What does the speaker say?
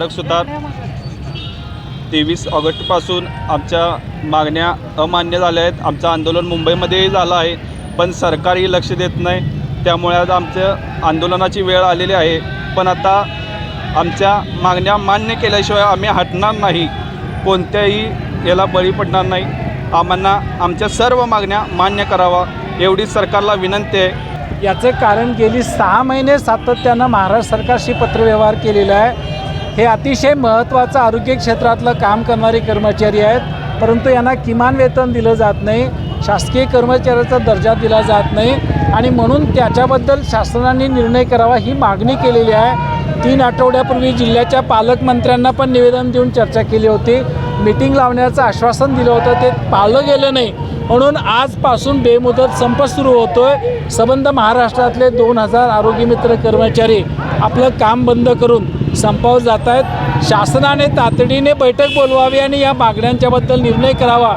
सुतार तेवीस ऑगस्टपासून आमच्या मागण्या अमान्य झाल्या आहेत. आमचं आंदोलन मुंबईमध्येही झालं आहे पण सरकारही लक्ष देत नाही. त्यामुळे आज आमचं आंदोलनाची वेळ आलेली आहे. पण आता आमच्या मागण्या मान्य केल्याशिवाय आम्ही हटणार नाही. कोणत्याही याला बळी पडणार नाही. आम्हाला आमच्या सर्व मागण्या मान्य करावा. एवढी सरकारला विनंती आहे. याचं कारण गेली सहा महिने सातत्यानं महाराष्ट्र सरकारशी पत्रव्यवहार केलेला आहे. हे अतिशय महत्त्वाचं आरोग्य क्षेत्रातलं काम करणारे कर्मचारी आहेत परंतु यांना किमान वेतन दिलं जात नाही शासकीय कर्मचाऱ्याचा दर्जा दिला जात नाही आणि म्हणून त्याच्याबद्दल शासनाने निर्णय करावा ही मागणी केलेली आहे. तीन आठवड्यापूर्वी जिल्ह्याच्या पालकमंत्र्यांना पण निवेदन देऊन चर्चा केली होती. मीटिंग लावण्याचं आश्वासन दिलं होतं ते पाळलं गेलं नाही. म्हणून आजपासून बेमुदत संप सुरू होतोय. संबंध महाराष्ट्रातले दोन हजार आरोग्यमित्र कर्मचारी आपलं काम बंद करून संपावर जात आहेत शासनाने तातडीने बैठक बोलवावी आणि या मागण्यांच्याबद्दल निर्णय करावा.